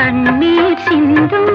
கண்ணீர் சிந்தும்